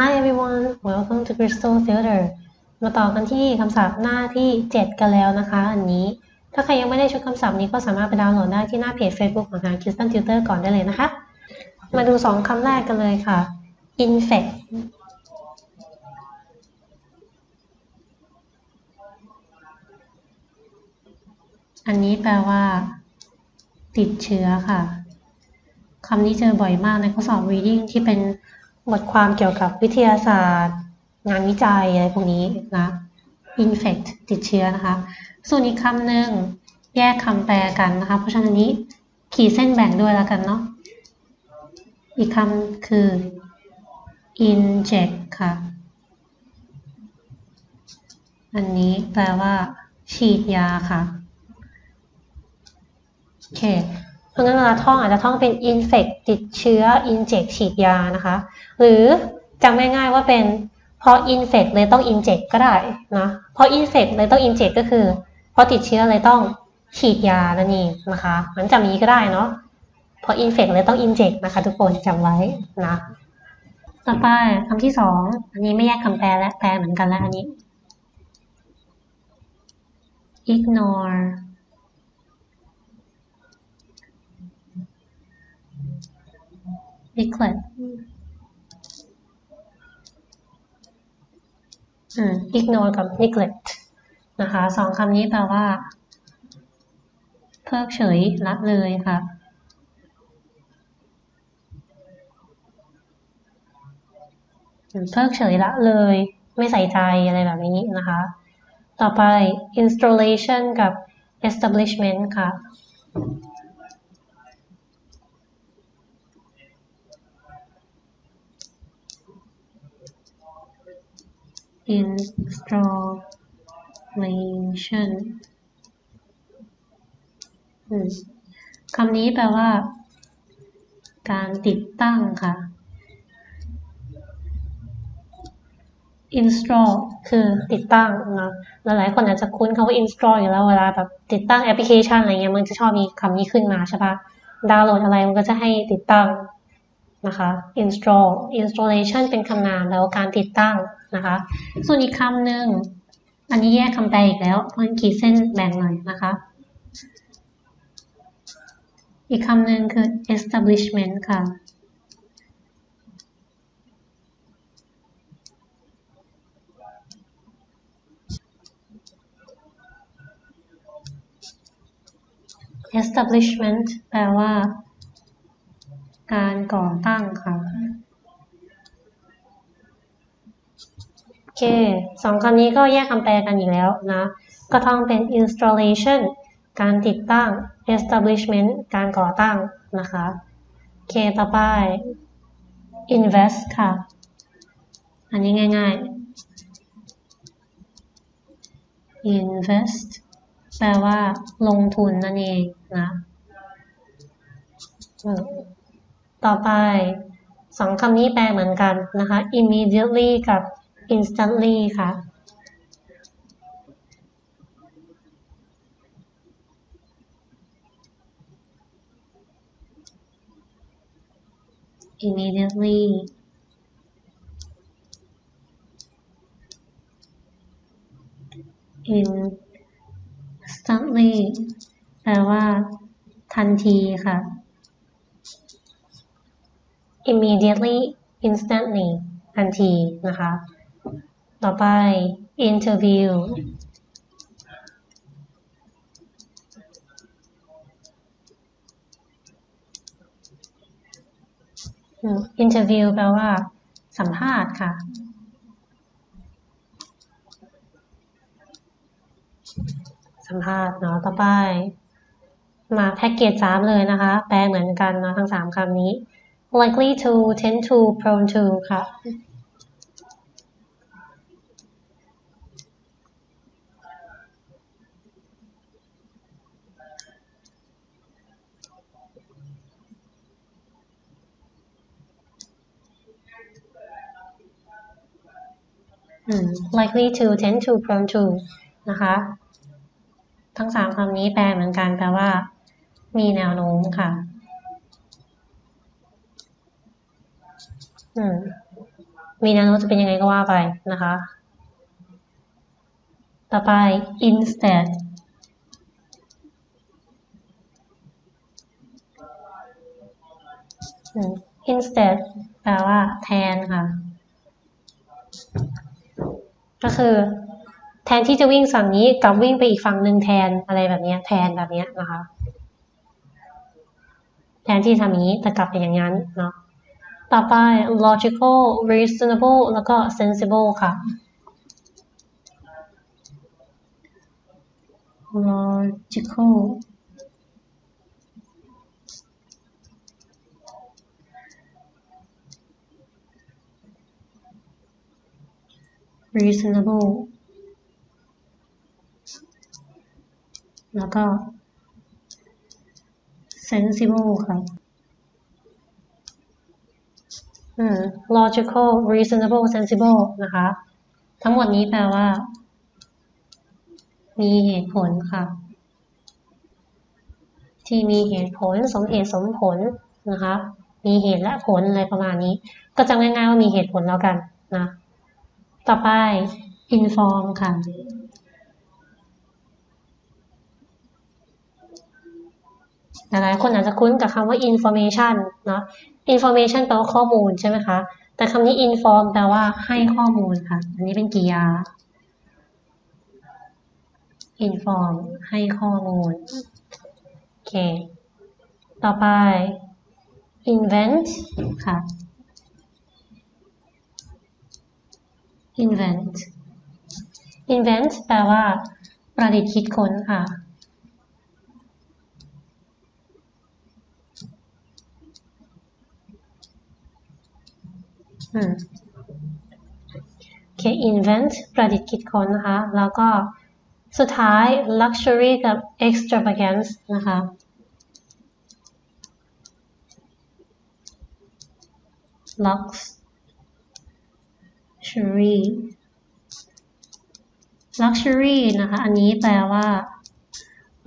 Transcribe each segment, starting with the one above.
Hi everyone welcome to Crystal Theater มาต่อกันที่คำศัพท์หน้าที่ 7 กันแล้วนะคะ อันนี้ ถ้าใครยังไม่ได้ชุดคำศัพท์นี้ก็สามารถไปดาวน์โหลดได้ที่หน้าเพจ Facebook ของทาง Crystal Tutor ก่อนได้เลยนะคะ มาดู 2คำแรกกันเลยค่ะ infect อันนี้แปลว่า ติดเชื้อค่ะคำนี้เจอบ่อยมากในข้อสอบ reading ที่เป็น บทความเกี่ยวกับวิทยาศาสตร์ งานวิจัยอะไรพวกนี้นะ infect ติดเชื้อนะคะ ส่วนอีกคำหนึ่งแยกคำแปลกันนะคะ เพราะฉะนั้นนี้ขีดเส้นแบ่งด้วยแล้วกันเนาะอีกคำคือ inject ค่ะ อันนี้แปลว่า ฉีดยาค่ะ โอเค เพราะงั้นเวลาท่องอาจจะท่องเป็น infect ติดเชื้อ inject ฉีดยานะคะ หรือจำง่ายๆว่าเป็นเพราะ infect เลยต้อง inject ก็ได้นะเพราะ infect เลยต้อง inject ก็คือ เพราะติดเชื้อเลยต้องฉีดยานั่นเองนะคะมันจำนี้ก็ได้เนาะเพราะ infect เลยต้อง inject นะคะ ทุกคนจำไว้นะต่อไปคำที่สองอันนี้ไม่แยกคำแปลและแปลเหมือนกันแล้วอันนี้ ignore neglect อืม ignore กับ neglect นะคะสองคำนี้แปลว่า เพิกเฉยละเลยค่ะเพิกเฉยละเลย ไม่ใส่ใจอะไรแบบนี้นะคะ ต่อไป installation กับ establishment ค่ะ installation คำนี้แปลว่า การติดตั้งค่ะ install คือติดตั้งนะหลายๆคนอาจจะคุ้นคำว่า install อยู่แล้วเวลาแบบติดตั้งแอปพลิเคชันอะไรเงี้ยมันจะชอบมีคำนี้ขึ้นมาใช่ปะดาวน์โหลดอะไรมันก็จะให้ติดตั้งนะคะ install installation เป็นคำนามแล้วการติดตั้ง นะคะ ส่วนอีกคำหนึ่งอันนี้แยกคำแปลอีกแล้วเพราะขีดเส้นแบ่งหน่อยนะคะ อีกคำหนึ่งคือ establishment ค่ะ establishment แปลว่า การก่อตั้งค่ะ โอ เคสองคำนี้ก็แยกคำแปลกันอีกแล้วนะ ก็ท่องเป็น installation การติดตั้ง establishment การก่อตั้งนะคะเคต่อไป invest ค่ะ อันนี้ง่าย ๆ invest แปลว่าลงทุนนั่นเองนะ ต่อไปสองคำนี้แปลเหมือนกันนะคะ immediately กับ instantly ค่ะ immediately instantly แปลว่า ทันทีค่ะ immediately instantly ทันทีนะคะ ต่อไป interview interview แปลว่า สัมภาษณ์ค่ะ สัมภาษณ์เนาะต่อไป มาแพ็กเกจสามเลยนะคะ แปลเหมือนกันเนาะทั้งสามคำนี้ likely to tend to prone to ค่ะ likely to tend to prone to นะคะ ทั้งสามคำนี้แปลเหมือนกันแปลว่า มีแนวโน้มค่ะอืมมีแนวโน้มจะเป็นยังไงก็ว่าไปนะคะ ต่อไป instead instead แปลว่าแทนค่ะ ก็คือ แทนที่จะวิ่งฝั่งนี้กลับวิ่งไปอีกฝั่งหนึ่งแทนอะไรแบบเนี้ยแทนแบบเนี้ยนะคะ แทนที่ทำอย่างนี้แต่กลับเป็นอย่างนั้นเนาะต่อไป logical reasonable แล้วก็ sensible ค่ะ logical reasonable แล้วก็ sensible ค่ะอืม logical reasonable sensible นะคะ ทั้งหมดนี้แปลว่า มีเหตุผลค่ะ ที่มีเหตุผลสมเหตุสมผลนะคะ มีเหตุและผลอะไรประมาณนี้ ก็จำง่ายๆว่ามีเหตุผลแล้วกันนะ ต่อไป inform ค่ะ หลายๆคนอาจจะคุ้นกับคำว่า information เนาะ information แปลว่าข้อมูลใช่ไหมคะ แต่คำนี้ inform แปลว่าให้ข้อมูลค่ะ อันนี้เป็นกริยา inform ให้ข้อมูล โอเค ต่อไป invent ค่ะ invent invent แปลว่า ประดิษฐ์คิดค้นค่ะอืมโอเค invent ประดิษฐ์คิดค้นนะคะ แล้วก็สุดท้าย luxury กับ extravagance นะคะ luxury luxury นะคะ อันนี้แปลว่า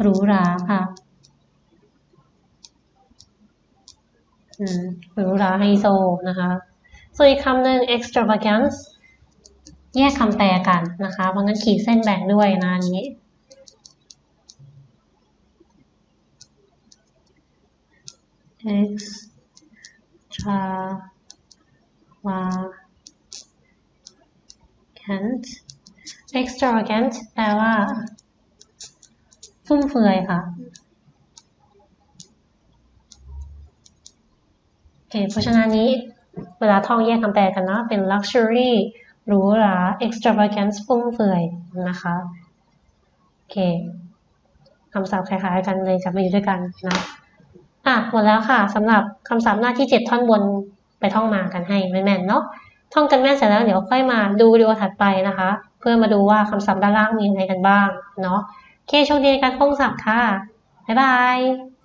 หรูหราค่ะหรูหราไฮโซนะคะ ส่วนอีกคำหนึ่ง extravagance แยกคำแปลกันนะคะเพราะงั้นขีดเส้นแบ่งด้วยนะอันนี้ extravagant extravagant แปลว่า ฟุ่มเฟือยค่ะ โอเค เพราะฉะนั้นนี้ เวลาท่องแยกคำแปลกันนะ เป็น luxury หรูหรา extravagance ฟุ่มเฟือยนะคะ โอเคคำศัพท์คล้ายๆกันเลยจะมาอยู่ด้วยกันนะอะหมดแล้วค่ะสำหรับคำศัพท์หน้าที่7ท่อนบนไปท่องมากันให้แม่นๆเนาะ ท่องกันแม่นเสร็จแล้วเดี๋ยวค่อยมาดูวิดีโอถัดไปนะคะ เพื่อมาดูว่าคำศัพท์ด้านล่างมีอะไรกันบ้างเนาะโอเคโชคดีในการท่องศัพท์ค่ะบ๊ายบาย